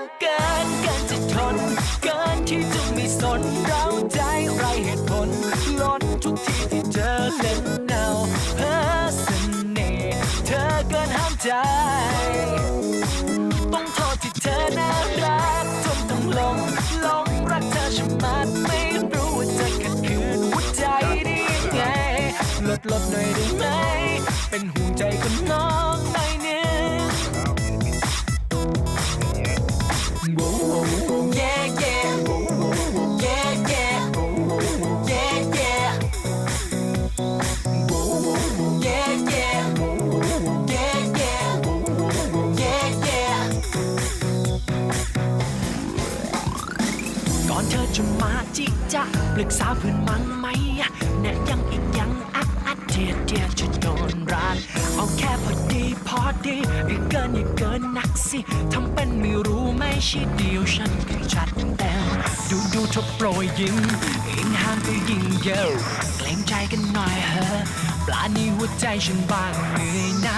กเกินเกินจะทน เกินที่จะไม่สนเราใจไรเหตุผลล้นทุกทีที่เจอเล่นเนาเพ้อเสน่ห์เธอเกินห้ามใจ ต้องโทษที่เธอน่ารักจนต้องหลงหลงรักเธอชะมัดไม่รู้ว่าจะขัดขืนหัวใจได้ยังไงลดลดหน่อยได้ไหม ก่อนเธอจะมาจิจะปรึกษาเพื่อนมั้งไหมแน่ยังอีกยังอักอัดเดียดเดียดจะโดนรักเอาแค่พอดีพอดีอย่าเกินอย่าเกินนักสิทำเป็นไม่รู้ไม่ใช่เดียวฉันคือชัดเต็มดูดูเธอโปรยยิ้มยิ่งห้ามก็ยิ่งเยอะเกรงใจกันหน่อยเถอะปลาในหัวใจฉันบางเหนื่อยนะ